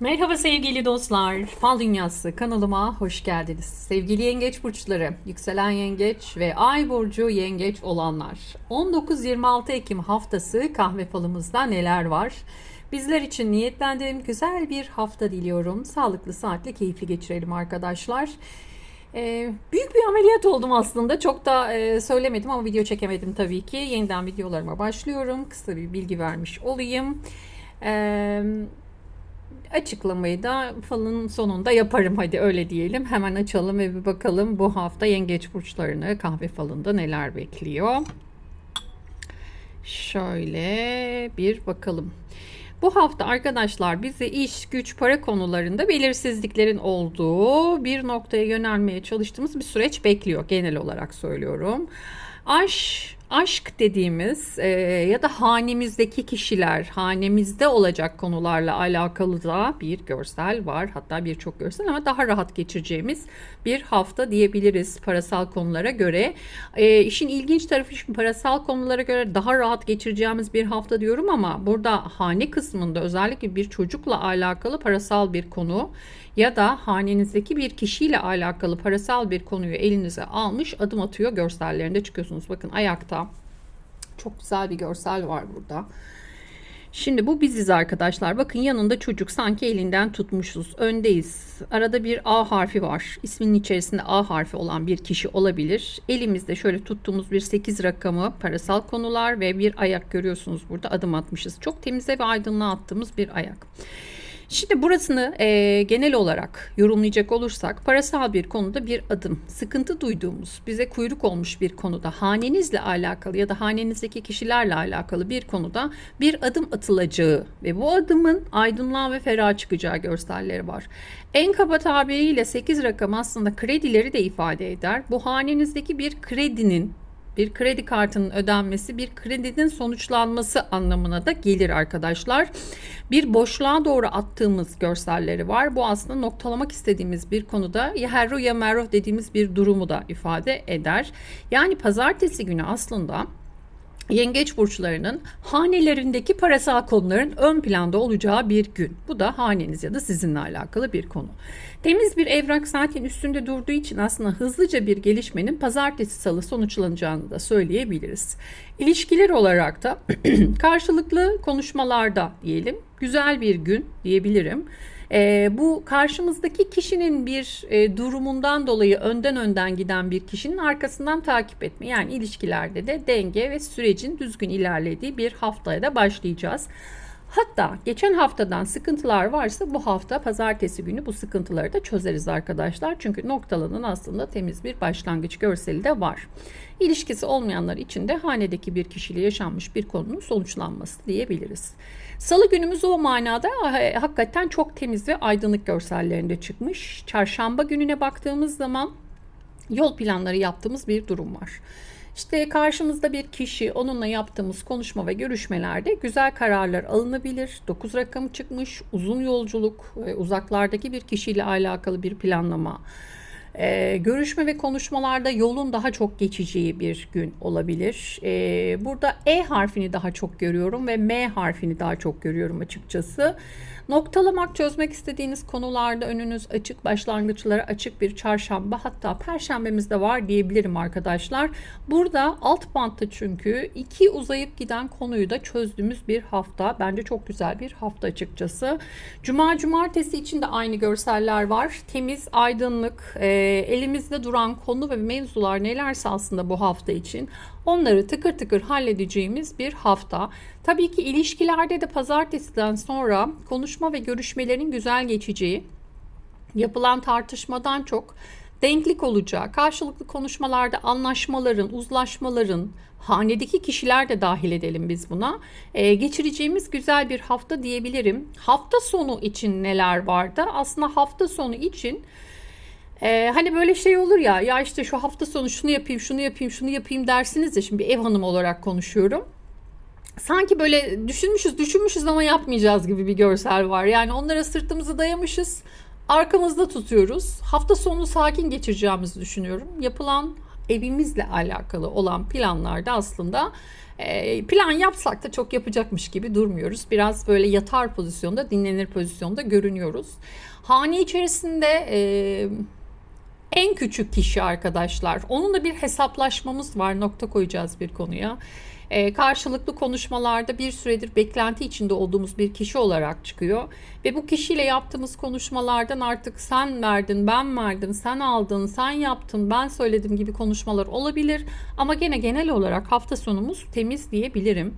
Merhaba sevgili dostlar. Fal Dünyası kanalıma hoş geldiniz. Sevgili yengeç burçları, yükselen yengeç ve ay burcu yengeç olanlar. 19-26 Ekim haftası kahve falımızda neler var? Bizler için niyetlendiğim güzel bir hafta diliyorum. Sağlıklı, saatli, keyifli geçirelim arkadaşlar. Ee, büyük bir ameliyat oldum aslında. Çok da e, söylemedim ama video çekemedim tabii ki. Yeniden videolarıma başlıyorum. Kısa bir bilgi vermiş olayım. Ee, açıklamayı da falın sonunda yaparım hadi öyle diyelim. Hemen açalım ve bir bakalım bu hafta yengeç burçlarını kahve falında neler bekliyor. Şöyle bir bakalım. Bu hafta arkadaşlar bize iş, güç, para konularında belirsizliklerin olduğu bir noktaya yönelmeye çalıştığımız bir süreç bekliyor. Genel olarak söylüyorum. Aş, aşk dediğimiz e, ya da hanemizdeki kişiler, hanemizde olacak konularla alakalı da bir görsel var. Hatta birçok görsel ama daha rahat geçireceğimiz bir hafta diyebiliriz parasal konulara göre. E, işin ilginç tarafı şimdi parasal konulara göre daha rahat geçireceğimiz bir hafta diyorum ama burada hane kısmında özellikle bir çocukla alakalı parasal bir konu ya da hanenizdeki bir kişiyle alakalı parasal bir konuyu elinize almış adım atıyor görsellerinde çıkıyorsunuz. Bakın ayakta çok güzel bir görsel var burada. Şimdi bu biziz arkadaşlar. Bakın yanında çocuk sanki elinden tutmuşuz. Öndeyiz. Arada bir A harfi var. İsminin içerisinde A harfi olan bir kişi olabilir. Elimizde şöyle tuttuğumuz bir 8 rakamı parasal konular ve bir ayak görüyorsunuz burada adım atmışız. Çok temize ve aydınlığa attığımız bir ayak. Şimdi burasını e, genel olarak yorumlayacak olursak parasal bir konuda bir adım, sıkıntı duyduğumuz, bize kuyruk olmuş bir konuda, hanenizle alakalı ya da hanenizdeki kişilerle alakalı bir konuda bir adım atılacağı ve bu adımın aydınlığa ve ferah çıkacağı görselleri var. En kaba tabiriyle 8 rakam aslında kredileri de ifade eder. Bu hanenizdeki bir kredinin bir kredi kartının ödenmesi bir kredinin sonuçlanması anlamına da gelir arkadaşlar. Bir boşluğa doğru attığımız görselleri var. Bu aslında noktalamak istediğimiz bir konuda ya herru ya merruh dediğimiz bir durumu da ifade eder. Yani pazartesi günü aslında Yengeç burçlarının hanelerindeki parasal konuların ön planda olacağı bir gün. Bu da haneniz ya da sizinle alakalı bir konu. Temiz bir evrak zaten üstünde durduğu için aslında hızlıca bir gelişmenin pazartesi salı sonuçlanacağını da söyleyebiliriz. İlişkiler olarak da karşılıklı konuşmalarda diyelim güzel bir gün diyebilirim. E, bu karşımızdaki kişinin bir e, durumundan dolayı önden önden giden bir kişinin arkasından takip etme. Yani ilişkilerde de denge ve sürecin düzgün ilerlediği bir haftaya da başlayacağız. Hatta geçen haftadan sıkıntılar varsa bu hafta pazartesi günü bu sıkıntıları da çözeriz arkadaşlar. Çünkü noktalanın aslında temiz bir başlangıç görseli de var. İlişkisi olmayanlar için de hanedeki bir kişiyle yaşanmış bir konunun sonuçlanması diyebiliriz. Salı günümüz o manada e, hakikaten çok temiz ve aydınlık görsellerinde çıkmış. Çarşamba gününe baktığımız zaman yol planları yaptığımız bir durum var. İşte karşımızda bir kişi, onunla yaptığımız konuşma ve görüşmelerde güzel kararlar alınabilir. 9 rakamı çıkmış, uzun yolculuk, e, uzaklardaki bir kişiyle alakalı bir planlama. Ee, görüşme ve konuşmalarda yolun daha çok geçeceği bir gün olabilir. Ee, burada E harfini daha çok görüyorum ve M harfini daha çok görüyorum açıkçası. Noktalamak, çözmek istediğiniz konularda önünüz açık, başlangıçlara açık bir çarşamba hatta perşembemiz de var diyebilirim arkadaşlar. Burada alt bantta çünkü iki uzayıp giden konuyu da çözdüğümüz bir hafta. Bence çok güzel bir hafta açıkçası. Cuma, cumartesi için de aynı görseller var. Temiz, aydınlık, elimizde duran konu ve mevzular nelerse aslında bu hafta için onları tıkır tıkır halledeceğimiz bir hafta. Tabii ki ilişkilerde de pazartesiden sonra konuşma ve görüşmelerin güzel geçeceği, yapılan tartışmadan çok denklik olacağı, karşılıklı konuşmalarda anlaşmaların, uzlaşmaların, hanedeki kişiler de dahil edelim biz buna. Ee, geçireceğimiz güzel bir hafta diyebilirim. Hafta sonu için neler vardı? Aslında hafta sonu için ee, hani böyle şey olur ya ya işte şu hafta sonu şunu yapayım şunu yapayım şunu yapayım dersiniz de şimdi bir ev hanımı olarak konuşuyorum. Sanki böyle düşünmüşüz düşünmüşüz ama yapmayacağız gibi bir görsel var. Yani onlara sırtımızı dayamışız arkamızda tutuyoruz. Hafta sonunu sakin geçireceğimizi düşünüyorum. Yapılan evimizle alakalı olan planlarda aslında e, plan yapsak da çok yapacakmış gibi durmuyoruz. Biraz böyle yatar pozisyonda, dinlenir pozisyonda görünüyoruz. Hane içerisinde e, en küçük kişi arkadaşlar. Onunla bir hesaplaşmamız var. Nokta koyacağız bir konuya. Ee, karşılıklı konuşmalarda bir süredir beklenti içinde olduğumuz bir kişi olarak çıkıyor. Ve bu kişiyle yaptığımız konuşmalardan artık sen verdin, ben verdim, sen aldın, sen yaptın, ben söyledim gibi konuşmalar olabilir. Ama gene genel olarak hafta sonumuz temiz diyebilirim.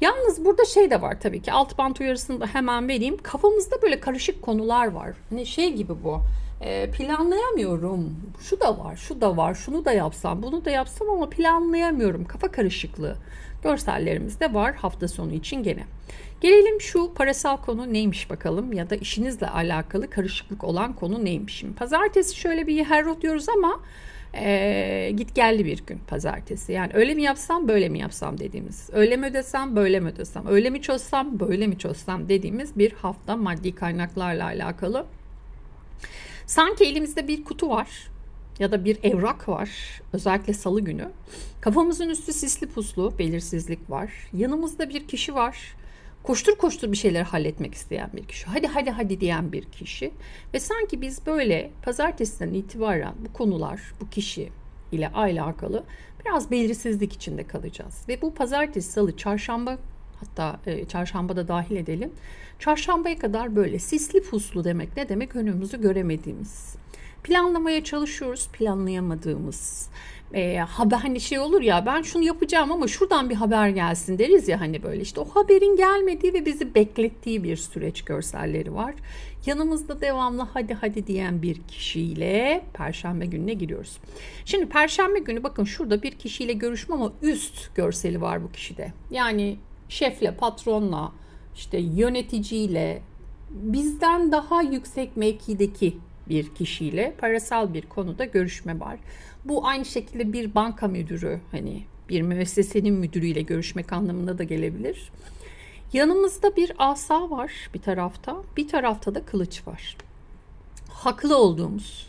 Yalnız burada şey de var tabii ki alt bant uyarısını da hemen vereyim. Kafamızda böyle karışık konular var. Hani şey gibi bu e, planlayamıyorum. Şu da var, şu da var, şunu da yapsam, bunu da yapsam ama planlayamıyorum. Kafa karışıklığı. Görsellerimiz de var hafta sonu için gene. Gelelim şu parasal konu neymiş bakalım ya da işinizle alakalı karışıklık olan konu neymiş. Şimdi pazartesi şöyle bir herrot diyoruz ama e, git geldi bir gün pazartesi. Yani öyle mi yapsam böyle mi yapsam dediğimiz. Öyle mi ödesem böyle mi ödesem. Öyle mi çözsem böyle mi çözsem dediğimiz bir hafta maddi kaynaklarla alakalı. Sanki elimizde bir kutu var ya da bir evrak var. Özellikle salı günü. Kafamızın üstü sisli puslu, belirsizlik var. Yanımızda bir kişi var. Koştur koştur bir şeyler halletmek isteyen bir kişi. Hadi hadi hadi diyen bir kişi. Ve sanki biz böyle pazartesiden itibaren bu konular, bu kişi ile alakalı biraz belirsizlik içinde kalacağız. Ve bu pazartesi, salı, çarşamba hatta e, çarşamba da dahil edelim. Çarşambaya kadar böyle sisli puslu demek ne demek önümüzü göremediğimiz. Planlamaya çalışıyoruz planlayamadığımız. E, haber hani şey olur ya ben şunu yapacağım ama şuradan bir haber gelsin deriz ya hani böyle işte o haberin gelmediği ve bizi beklettiği bir süreç görselleri var. Yanımızda devamlı hadi hadi diyen bir kişiyle perşembe gününe giriyoruz. Şimdi perşembe günü bakın şurada bir kişiyle görüşme ama üst görseli var bu kişide. Yani şefle, patronla, işte yöneticiyle, bizden daha yüksek mevkideki bir kişiyle parasal bir konuda görüşme var. Bu aynı şekilde bir banka müdürü hani bir müessesenin müdürüyle görüşmek anlamında da gelebilir. Yanımızda bir asa var bir tarafta, bir tarafta da kılıç var. Haklı olduğumuz,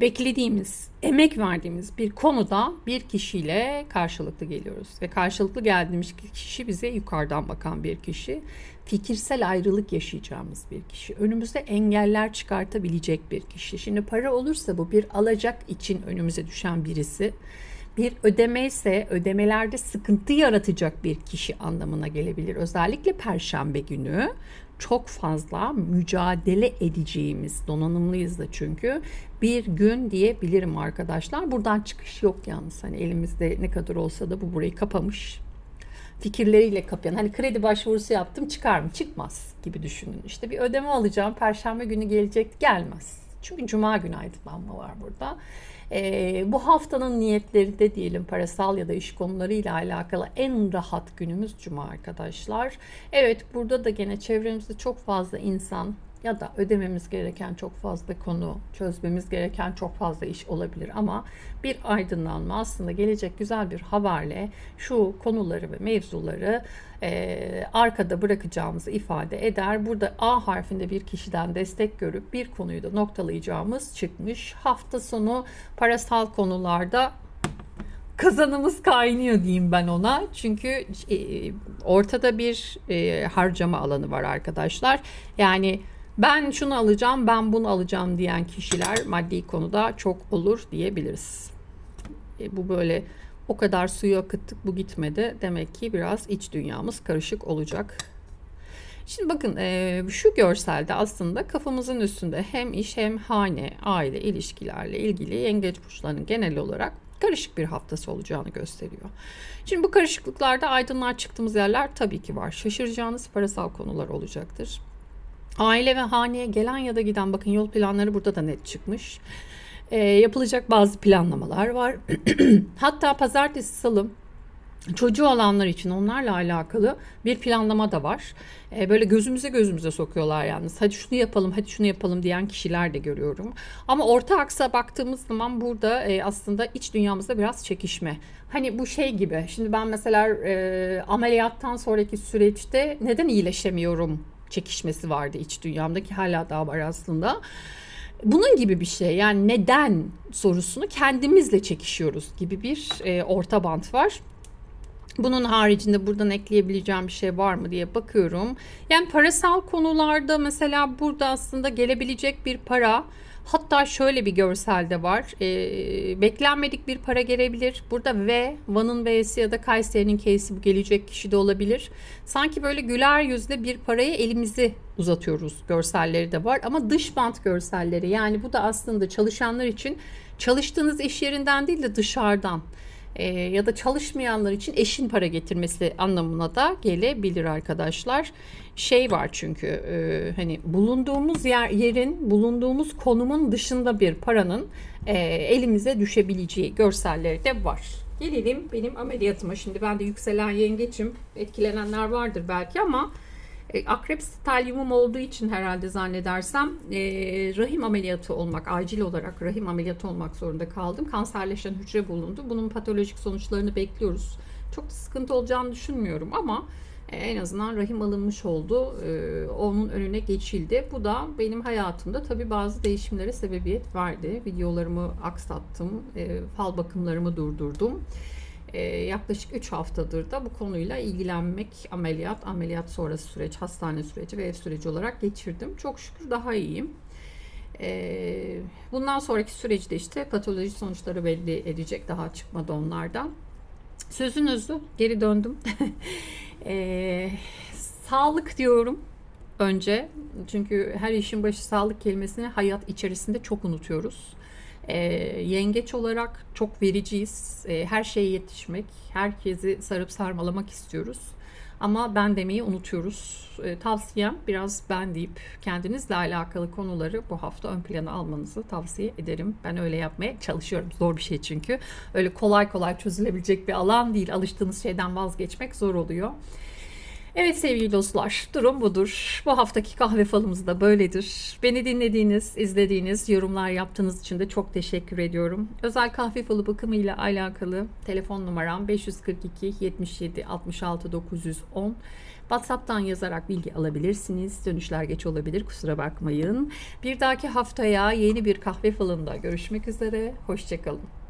beklediğimiz, emek verdiğimiz bir konuda bir kişiyle karşılıklı geliyoruz. Ve karşılıklı geldiğimiz kişi bize yukarıdan bakan bir kişi. Fikirsel ayrılık yaşayacağımız bir kişi. Önümüzde engeller çıkartabilecek bir kişi. Şimdi para olursa bu bir alacak için önümüze düşen birisi. Bir ödeme ise ödemelerde sıkıntı yaratacak bir kişi anlamına gelebilir. Özellikle perşembe günü çok fazla mücadele edeceğimiz donanımlıyız da çünkü bir gün diyebilirim arkadaşlar. Buradan çıkış yok yalnız hani elimizde ne kadar olsa da bu burayı kapamış fikirleriyle kapayan hani kredi başvurusu yaptım çıkar mı çıkmaz gibi düşünün. İşte bir ödeme alacağım perşembe günü gelecek gelmez. Çünkü cuma günü aydınlanma var burada. E, bu haftanın niyetleri de diyelim parasal ya da iş konularıyla alakalı en rahat günümüz cuma arkadaşlar. Evet burada da gene çevremizde çok fazla insan ya da ödememiz gereken çok fazla konu, çözmemiz gereken çok fazla iş olabilir ama bir aydınlanma aslında gelecek güzel bir haberle şu konuları ve mevzuları e, arkada bırakacağımızı ifade eder. Burada A harfinde bir kişiden destek görüp bir konuyu da noktalayacağımız çıkmış. Hafta sonu parasal konularda kazanımız kaynıyor diyeyim ben ona. Çünkü e, ortada bir e, harcama alanı var arkadaşlar. Yani ben şunu alacağım, ben bunu alacağım diyen kişiler maddi konuda çok olur diyebiliriz. E, bu böyle o kadar suyu akıttık bu gitmedi. Demek ki biraz iç dünyamız karışık olacak. Şimdi bakın e, şu görselde aslında kafamızın üstünde hem iş hem hane, aile ilişkilerle ilgili yengeç burçlarının genel olarak karışık bir haftası olacağını gösteriyor. Şimdi bu karışıklıklarda aydınlığa çıktığımız yerler tabii ki var. Şaşıracağınız parasal konular olacaktır. Aile ve haneye gelen ya da giden bakın yol planları burada da net çıkmış. E, yapılacak bazı planlamalar var. Hatta pazartesi salı çocuğu olanlar için onlarla alakalı bir planlama da var. E, böyle gözümüze gözümüze sokuyorlar yalnız. Hadi şunu yapalım, hadi şunu yapalım diyen kişiler de görüyorum. Ama orta aksa baktığımız zaman burada e, aslında iç dünyamızda biraz çekişme. Hani bu şey gibi. Şimdi ben mesela e, ameliyattan sonraki süreçte neden iyileşemiyorum çekişmesi vardı iç dünyamdaki hala daha var aslında. Bunun gibi bir şey yani neden sorusunu kendimizle çekişiyoruz gibi bir e, orta bant var. Bunun haricinde buradan ekleyebileceğim bir şey var mı diye bakıyorum. Yani parasal konularda mesela burada aslında gelebilecek bir para hatta şöyle bir görselde var. Ee, beklenmedik bir para gelebilir. Burada V, Van'ın V'si ya da Kayseri'nin K'si bu gelecek kişi de olabilir. Sanki böyle güler yüzle bir paraya elimizi uzatıyoruz görselleri de var. Ama dış bant görselleri yani bu da aslında çalışanlar için çalıştığınız iş yerinden değil de dışarıdan e, ya da çalışmayanlar için eşin para getirmesi anlamına da gelebilir arkadaşlar. Şey var çünkü e, hani bulunduğumuz yer yerin bulunduğumuz konumun dışında bir paranın e, elimize düşebileceği görselleri de var. Gelelim benim ameliyatıma. Şimdi ben de yükselen yengeçim. Etkilenenler vardır belki ama akrep stelyumum olduğu için herhalde zannedersem e, rahim ameliyatı olmak, acil olarak rahim ameliyatı olmak zorunda kaldım. Kanserleşen hücre bulundu. Bunun patolojik sonuçlarını bekliyoruz. Çok da sıkıntı olacağını düşünmüyorum ama e, en azından rahim alınmış oldu. E, onun önüne geçildi. Bu da benim hayatımda tabii bazı değişimlere sebebiyet verdi. Videolarımı aksattım, e, fal bakımlarımı durdurdum. Ee, yaklaşık 3 haftadır da bu konuyla ilgilenmek ameliyat, ameliyat sonrası süreç, hastane süreci ve ev süreci olarak geçirdim. Çok şükür daha iyiyim. Ee, bundan sonraki süreçte işte patoloji sonuçları belli edecek. Daha çıkmadı onlardan. Sözünüzü geri döndüm. Ee, sağlık diyorum önce. Çünkü her işin başı sağlık kelimesini hayat içerisinde çok unutuyoruz. E, yengeç olarak çok vericiyiz. E, her şeye yetişmek, herkesi sarıp sarmalamak istiyoruz. Ama ben demeyi unutuyoruz. E, tavsiyem biraz ben deyip kendinizle alakalı konuları bu hafta ön plana almanızı tavsiye ederim. Ben öyle yapmaya çalışıyorum. Zor bir şey çünkü. Öyle kolay kolay çözülebilecek bir alan değil. Alıştığınız şeyden vazgeçmek zor oluyor. Evet sevgili dostlar, durum budur. Bu haftaki kahve falımız da böyledir. Beni dinlediğiniz, izlediğiniz, yorumlar yaptığınız için de çok teşekkür ediyorum. Özel kahve falı bakımıyla alakalı telefon numaram 542 77 66 910. WhatsApp'tan yazarak bilgi alabilirsiniz. Dönüşler geç olabilir, kusura bakmayın. Bir dahaki haftaya yeni bir kahve falında görüşmek üzere. Hoşçakalın.